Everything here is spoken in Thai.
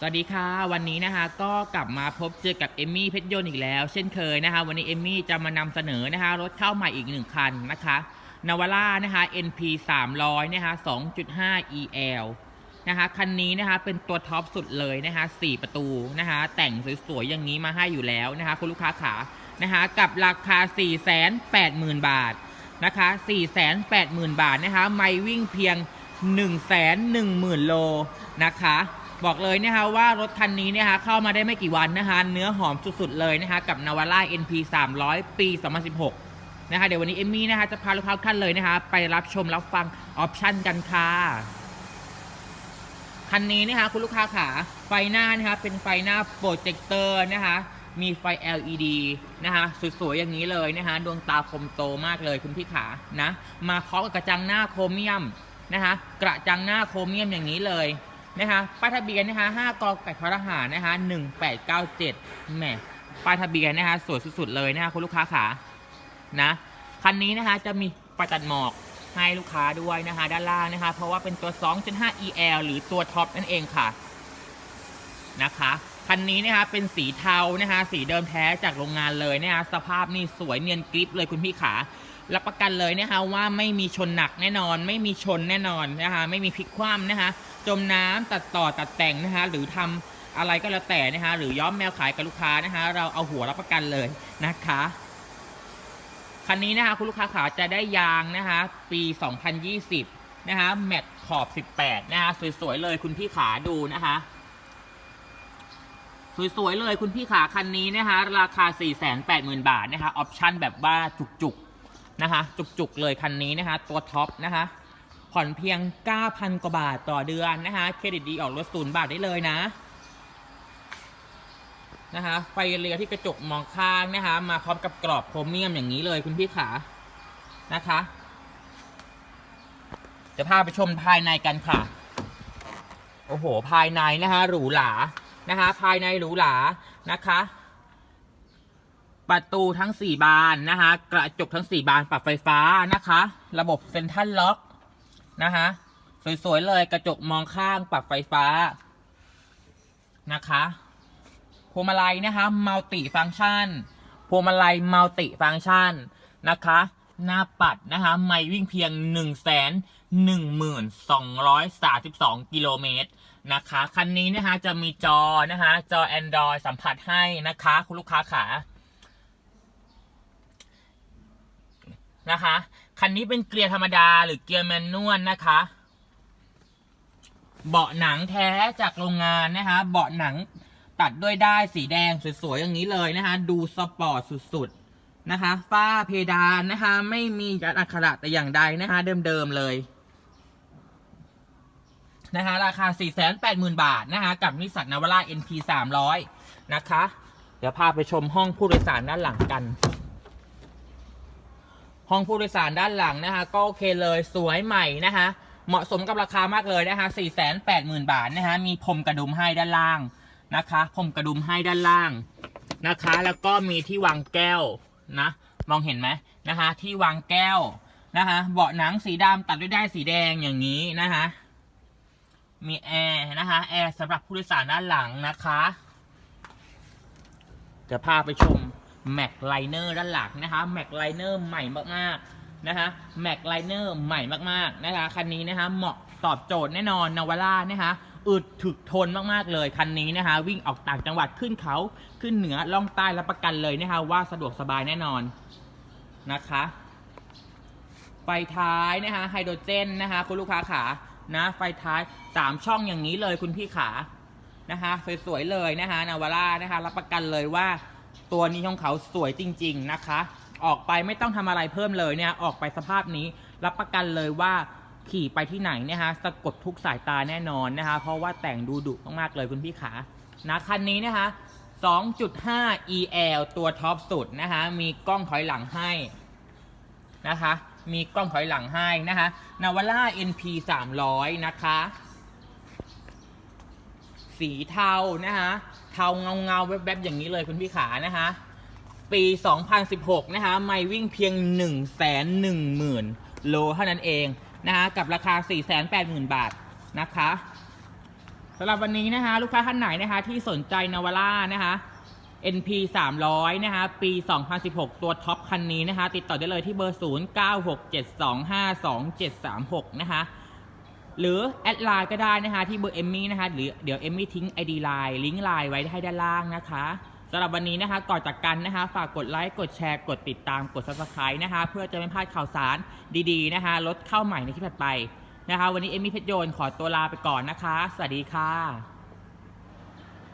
สวัสดีค่ะ วันนี้นะคะก็กลับมาพบเจอกับเอมมี่เพชรยนต์อีกแล้ว เช่นเคยนะคะวันนี้เอมมี่จะมานำเสนอนะคะรถเข้าใหม่อีกหนึ่งคันนะคะนาวาร่านะคะ NP 300นะคะ2.5 EL นะคะคันนี้นะคะเป็นตัวท็อปสุดเลยนะคะ4ประตูนะคะแต่งสวยๆอย่างนี้มาให้อยู่แล้วนะคะคุณลูกค้าขานะคะกับราคา 480,000 บาทนะคะ480,000 บาทนะคะไม่วิ่งเพียง 110,000 โลนะคะ บอกเลยนะคะว่ารถคันนี้นะคะเข้ามาได้ไม่กี่วันนะคะเนื้อหอมสุดๆเลยนะคะกับ n a v a r a NP 300 ปี 2016 นะคะเดี๋ยววันนี้เอมมี่นะคะจะพาลูกค้าท่านเลยนะคะไปรับชมรับฟังออปชั่นกันค่ะคันนี้นะคะคุณลูกค้าขาไฟหน้านะคะเป็นไฟหน้าโปรเจคเตอร์นะคะมีไฟ LED นะคะสวยๆ อย่างนี้เลยนะคะดวงตาคมโตมากเลยคุณพี่ขานะมาพร้อมกับกระจังหน้าโครเมียมนะคะกระจังหน้าโครเมียมอย่างนี้เลย นะคะป้ายทะเบียนนะคะ5กไก่พระหารนะคะ1897แหมป้ายทะเบียนนะคะสวยสุดๆเลยนะคะคุณลูกค้าขานะคันนี้นะคะจะมีประจัดหมอกให้ลูกค้าด้วยนะคะด้านล่างนะคะ เพราะว่าเป็นตัว 2.5 EL หรือตัวท็อปนั่นเองค่ะ นะคะ คันนี้นะคะเป็นสีเทานะคะสีเดิมแท้จากโรงงานเลยนะคะสภาพนี่สวยเนียนกริปเลยคุณพี่ขารับประกันเลยนะคะว่าไม่มีชนหนักแน่นอน ไม่มีชนแน่นอนนะคะไม่มีพลิกคว่ำนะคะจมน้ำตัดต่อตัดแต่งนะคะหรือทำอะไรก็แล้วแต่นะคะหรือย้อมแมวขายกับลูกค้านะคะเราเอาหัวรับประกันเลยนะคะคันนี้นะคะคุณลูกค้าขาจะได้ยางนะคะปี 2020นะคะแมตต์ขอบ 18นะคะสวยๆเลยคุณพี่ขาดูนะคะ สวยๆเลยคุณพี่ขาคันนี้นะคะราคา 480,000 บาทนะคะออปชั่นแบบว่าจุกๆนะคะจุกๆเลยคันนี้นะคะตัวท็อปนะคะผ่อนเพียง 9,000 กว่าบาทต่อเดือนนะคะเครดิตดีออกรถศูนย์บาทได้เลยนะนะคะไฟเรียที่กระจกมองข้างนะคะ มาพร้อมกับกรอบโครเมียมอย่างนี้เลยคุณพี่ขานะคะจะพาไปชมภายในกันค่ะ โอ้โห ภายในนะคะหรูหรา นะคะ ภายในหรูหรานะคะ ประตูทั้ง 4 บานนะคะ กระจกทั้ง 4 บานปรับไฟฟ้านะคะ ระบบเซ็นทรัลล็อกนะคะสวย ๆ เลยกระจกมองข้างปรับไฟฟ้านะคะพวงมาลัยนะคะมัลติฟัง c t ชันพวงมาลัยมัลติฟัง c t ชันนะคะ หน้าปัดนะคะไม่วิ่งเพียง 1 1 2 3 2 กิโลเมตร นะคะ คันนี้นะคะจะมีจอนะคะจอ Android สัมผัสให้นะคะ คุณลูกค้าขานะคะ คันนี้เป็นเกียร์ธรรมดาหรือเกียร์แมนนวลนะคะ เบาะหนังแท้จากโรงงานนะคะ เบาะหนังตัดด้วยได้สีแดงสวยๆอย่างนี้เลยนะคะ ดูสปอร์ตสุดๆนะคะ ฝ้าเพดานนะคะ ไม่มียัดอักขระแต่อย่างใดนะคะ เดิมๆเลย นะคะราคา 480,000 บาทนะคะกับนิสสันนาวาร่า NP 300นะคะ เดี๋ยวพาไปชมห้องผู้โดยสารด้านหลังกัน ห้องผู้โดยสารด้านหลังนะคะก็โอเคเลยสวยใหม่นะคะเหมาะสมกับราคามากเลยนะคะ 480,000 บาทนะคะมีพรมกระดุมให้ด้านล่างนะคะพรมกระดุมให้ด้านล่างนะคะ แล้วก็มีที่วางแก้วนะ มองเห็นไหมนะคะ ที่วางแก้วนะคะ เบาะหนังสีดำตัดด้วยได้ายสีแดงอย่างนี้นะคะ มีแอร์นะคะแอร์สำหรับผู้โดยสารด้านหลังนะคะจะพาไปชมแม็กไลเนอร์ด้านหลังนะคะแม็กไลเนอร์ใหม่มากๆนะคะแม็กไลเนอร์ใหม่มากๆนะคะคันนี้นะคะเหมาะตอบโจทย์แน่นอนนาวาร่านะคะอึดถึกทนมากๆเลยคันนี้นะคะวิ่งออกต่างจังหวัดขึ้นเขาขึ้นเหนือล่องใต้รับประกันเลยนะคะว่าสะดวกสบายแน่นอนนะคะไฟท้ายนะคะไฮโดรเจนนะคะคุณลูกค้าขา นะไฟท้าย3ช่องอย่างนี้เลยคุณพี่ขานะคะสวยๆเลยนะคะนาวาร่านะคะรับประกันเลยว่าตัวนี้ของเขาสวยจริง ๆนะคะ ออกไปไม่ต้องทำอะไรเพิ่มเลยเนี่ยออกไปสภาพนี้ รับประกันเลยว่าขี่ไปที่ไหนเนะฮะสะกดทุกสายตาแน่นอนนะคะ เพราะว่าแต่งดูดุมากๆเลยคุณพี่ขานะคันนี้นะคะ 2.5 EL ตัวท็อปสุดนะคะ มีกล้องถอยหลังให้นะคะ มีกล้องถอยหลังให้นะคะนาวาร่า NP 300 นะคะ สีเทานะคะเทาเงาเงาๆแวบๆ อย่างนี้เลยคุณพี่ขานะคะ ปี 2016 นะคะ ไม่วิ่งเพียง 1 1 0 0 0 0 โลเท่านั้นเองนะคะ กับราคา 480,000 บาทนะคะสำหรับวันนี้นะคะ ลูกค้าท่านไหนนะคะ ที่สนใจนาวาร่านะคะ NP 300นะคะปี 2016 ตัวท็อปคันนี้นะคะ ติดต่อได้เลยที่เบอร์ 0967252736 นะคะ หรือ แอดไลน์ก็ได้นะคะ ที่เบอร์เอมมี่นะคะ หรือเดี๋ยวเอมมี่ทิ้ง ID ไลน์ลิงก์ไลน์ไว้ให้ด้านล่างนะคะสำหรับวันนี้นะคะก่อนจากกันนะคะ ฝากกดไลค์ กดแชร์ กดติดตาม กด subscribe นะคะ เพื่อจะไม่พลาดข่าวสารดีๆนะคะรถเข้าใหม่ในคลิปถัดไปนะคะ วันนี้เอมมี่เพชรโยนขอตัวลาไปก่อนนะคะ สวัสดีค่ะ